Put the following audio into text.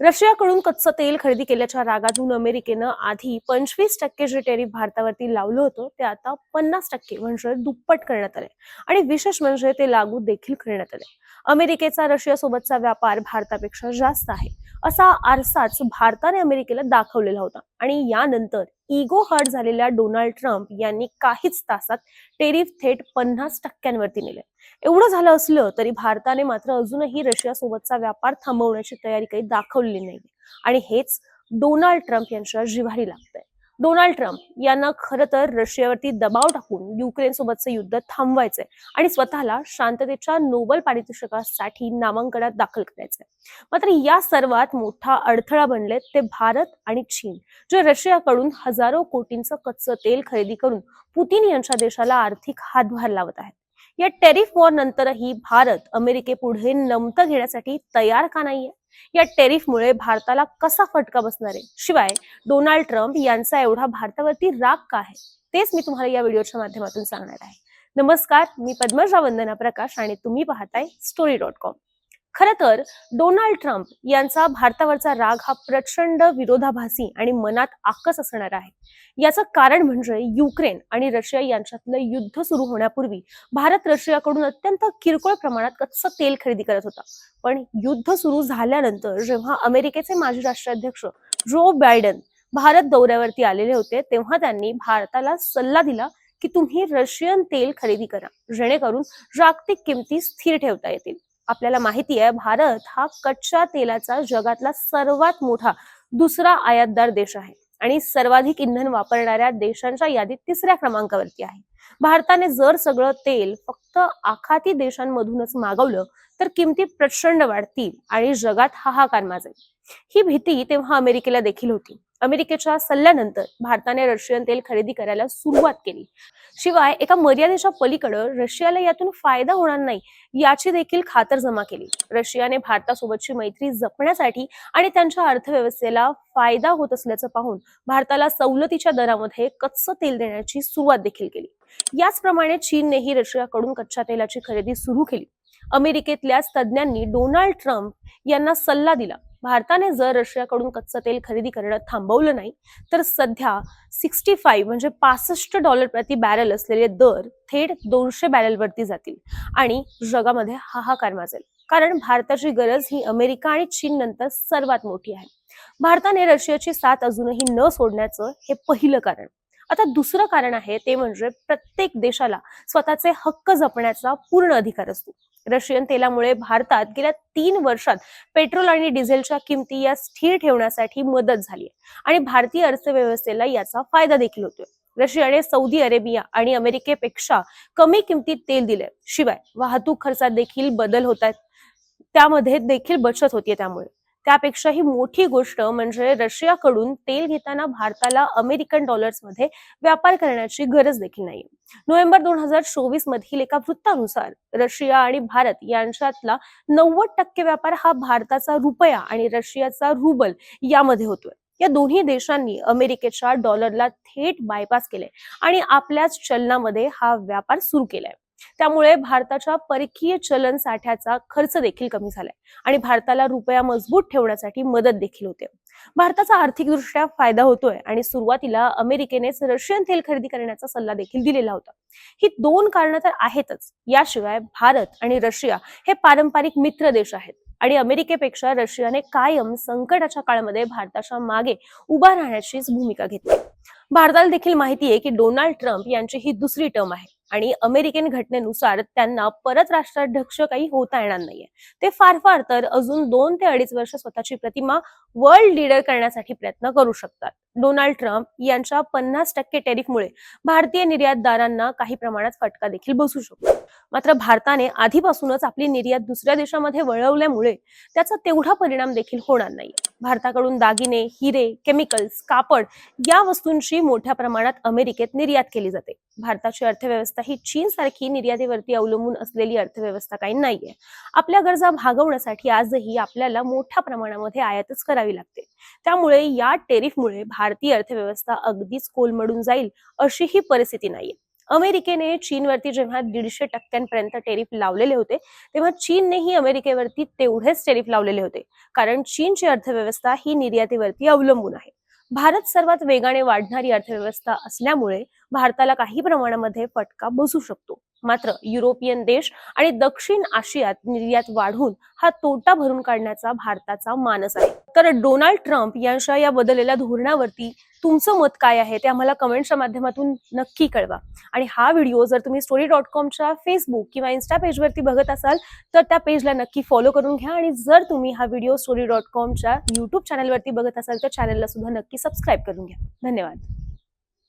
रशियाकडून कच्चं तेल खरेदी केल्याच्या रागातून अमेरिकेनं आधी पंचवीस टक्के जे टेरिफ भारतावरती लावलं होतं ते आता पन्नास टक्के म्हणजे दुप्पट करण्यात आले आणि विशेष म्हणजे ते लागू देखील करण्यात आले अमेरिकेचा रशियासोबतचा व्यापार भारतापेक्षा जास्त आहे असा आरसाच भारताने अमेरिकेला दाखवलेला होता. आणि यानंतर इगो हर्ट झालेल्या डोनाल्ड ट्रम्प यांनी काहीच तासात टेरिफ थेट पन्नास टक्क्यांवरती नेले एवढं झालं असलं तरी भारताने मात्र अजूनही रशियासोबतचा व्यापार थांबवण्याची तयारी काही दाखवलेली नाही आणि हेच डोनाल्ड ट्रम्प यांच्या जिव्हारी लागतंय डोनाल्ड ट्रम्प यांना खरं तर रशियावरती दबाव टाकून युक्रेन सोबतचं युद्ध थांबवायचंय आणि स्वतःला शांततेच्या नोबल पारितोषिकासाठी नामांकनात दाखल करायचंय. मात्र या सर्वात मोठा अडथळा बनले ते भारत आणि चीन जे रशियाकडून हजारो कोटींचं कच्चं तेल खरेदी करून पुतीन यांच्या देशाला आर्थिक हातभार लावत आहेत. या टेरिफ वॉर नंतरही भारत अमेरिकेपुढे नमतं घेण्यासाठी तयार का नाहीये? या टेरिफमुळे भारताला कसा फटका बसणार आहे? शिवाय डोनाल्ड ट्रम्प यांचा एवढा भारतावरती राग का आहे? तेच मी तुम्हाला या व्हिडिओच्या माध्यमातून सांगणार आहे. नमस्कार मी पद्मजा वंदना प्रकाश आणि तुम्ही पाहताय स्टोरी डॉट कॉम खर तर डोनाल्ड ट्रम्प यांचा भारतावरचा राग हा प्रचंड विरोधाभासी आणि मनात आकस असणार आहे. याचं कारण म्हणजे युक्रेन आणि रशिया यांच्यातलं युद्ध सुरू होण्यापूर्वी भारत रशियाकडून अत्यंत किरकोळ प्रमाणात कच्चं तेल खरेदी करत होता. पण युद्ध सुरू झाल्यानंतर जेव्हा अमेरिकेचे माजी राष्ट्राध्यक्ष जो बायडन भारत दौऱ्यावरती आलेले होते तेव्हा त्यांनी भारताला सल्ला दिला की तुम्ही रशियन तेल खरेदी करा जेणेकरून जागतिक किमती स्थिर ठेवता येतील. आपल्याला माहिती आहे भारत हा कच्च्या तेलाचा जगातला सर्वात मोठा दुसरा आयातदार देश आहे आणि सर्वाधिक इंधन वापरणाऱ्या देशांच्या यादीत तिसऱ्या क्रमांकावरती आहे. भारताने जर सगळं तेल फक्त आखाती देशांमधूनच मागवलं तर किमती प्रचंड वाढतील आणि जगात हाहाकार माजेल. ही भीती तेव्हा अमेरिकेला देखील होती. अमेरिकेच्या सल्ल्यानंतर भारताने रशियन तेल खरेदी करायला सुरुवात केली. शिवाय एका मर्यादेच्या पलीकडे रशियाला यातून फायदा होणार नाही याची देखील खातर जमा केली. रशियाने भारतासोबतची मैत्री जपण्यासाठी आणि त्यांच्या अर्थव्यवस्थेला फायदा होत असल्याचं पाहून भारताला सवलतीच्या दरामध्ये कच्चं तेल देण्याची सुरुवात देखील केली. याचप्रमाणे चीननेही रशियाकडून कच्च्या तेलाची खरेदी सुरू केली. अमेरिकेतल्याच तज्ज्ञांनी डोनाल्ड ट्रम्प यांना सल्ला दिला. भारताने जर रशियाकडून कच्चं तेल खरेदी करणं थांबवलं नाही तर सध्या सिक्स्टी फाईव्ह म्हणजे पासष्ट डॉलर प्रति बॅरल असलेले दर थेट दोनशे बॅरलवरती जातील आणि जगामध्ये हाहाकार माजेल. कारण भारताची गरज ही अमेरिका आणि चीन नंतर सर्वात मोठी आहे. भारताने रशियाची साथ अजूनही न सोडण्याचं हे पहिलं कारण. आता दुसरं कारण आहे ते म्हणजे प्रत्येक देशाला स्वतःचे हक्क जपण्याचा पूर्ण अधिकार असतो. रशियन तेलामुळे भारतात गेल्या तीन वर्षात पेट्रोल आणि डिझेलच्या किमती या स्थिर ठेवण्यासाठी मदत झाली आणि भारतीय अर्थव्यवस्थेला याचा फायदा देखील होतोय. रशियाने सौदी अरेबिया आणि अमेरिकेपेक्षा कमी किमतीत तेल दिले शिवाय वाहतूक खर्चात देखील बदल होत आहेत. त्यामध्ये देखील बचत होतीये त्यामुळे. त्यापेक्षाही मोठी गोष्ट म्हणजे रशियाकडून तेल घेताना भारताला अमेरिकन डॉलर्समध्ये व्यापार करण्याची गरज देखील नाही नोव्हेंबर दोन हजार चोवीस मधील एका वृत्तानुसार रशिया आणि भारत यांच्यातला नव्वद टक्के व्यापार हा भारताचा रुपया आणि रशियाचा रुबल यामध्ये होतोय. या दोन्ही देशांनी अमेरिकेच्या डॉलरला थेट बायपास केले आणि आपल्याच चलनामध्ये हा व्यापार सुरू केलाय. त्यामुळे भारताच्या परकीय चलन साठ्याचा खर्च देखील कमी झालाय आणि भारताला रुपया मजबूत ठेवण्यासाठी मदत देखील होते. भारताचा आर्थिकदृष्ट्या फायदा होतोय आणि सुरुवातीला अमेरिकेनेच रशियन तेल खरेदी करण्याचा सल्ला देखील दिलेला होता. ही दोन कारणं तर आहेतच. याशिवाय भारत आणि रशिया हे पारंपरिक मित्र देश आहेत आणि अमेरिकेपेक्षा रशियाने कायम संकटाच्या काळामध्ये भारताच्या मागे उभा राहण्याचीच भूमिका घेतली. भारताला देखील माहिती आहे की डोनाल्ड ट्रम्प यांची ही दुसरी टर्म आहे. आणि अमेरिकन घटनेनुसार त्यांना परत राष्ट्राध्यक्ष काही होता येणार नाहीये. ते फार फार तर अजून दोन ते अडीच वर्ष स्वतःची प्रतिमा वर्ल्ड लीडर करण्यासाठी प्रयत्न करू शकतात. डोनाल्ड ट्रम्प यांच्या पन्नास टक्के टेरिफमुळे भारतीय निर्यातदारांना काही प्रमाणात फटका देखील बसू शकतो. मात्र भारताने आधीपासूनच आपली निर्यात दुसऱ्या देशामध्ये वळवल्यामुळे त्याचा तेवढा परिणाम देखील होणार नाही. भारताकडून दागिने हिरे केमिकल्स कापड या वस्तूंची मोठ्या प्रमाणात अमेरिकेत निर्यात केली जाते. भारताची अर्थव्यवस्था ही चीन सारखी निर्यातीवरती अवलंबून असलेली अर्थव्यवस्था काही नाहीये. आपल्या गरजा भागवण्यासाठी आजही आपल्याला मोठ्या प्रमाणामध्ये आयातच करावी लागते. त्यामुळे या टेरिफमुळे भारतीय अर्थव्यवस्था अगदीच कोलमडून जाईल अशी ही परिस्थिती नाहीये. अमेरिकेने चीनवरती जेव्हा दीडशे टक्क्यांपर्यंत टेरिफ लावलेले होते तेव्हा चीननेही अमेरिकेवरती तेवढेच टेरिफ लावलेले होते कारण चीनची अर्थव्यवस्था ही निर्यातीवरती अवलंबून आहे. भारत सर्वात वेगाने वाढणारी अर्थव्यवस्था असल्यामुळे भारताला काही प्रमाणामध्ये फटका बसू शकतो. मात्र युरोपियन देश आणि दक्षिण आशियात निर्यात वाढून हा तोटा भरून काढण्याचा भारताचा मानस आहे. तर डोनाल्ड ट्रम्प यांच्या या बदललेल्या धोरणावरती तुमचं मत काय आहे ते आम्हाला कमेंटच्या माध्यमातून नक्की कळवा. आणि हा व्हिडिओ जर तुम्ही स्टोरी डॉट कॉमच्या फेसबुक किंवा इन्स्टा पेजवरती बघत असाल तर त्या पेजला नक्की फॉलो करून घ्या आणि जर तुम्ही हा व्हिडिओ स्टोरी डॉट कॉमच्या युट्यूब चॅनलवरती बघत असाल तर चॅनलला सुद्धा नक्की सबस्क्राईब करून घ्या. धन्यवाद.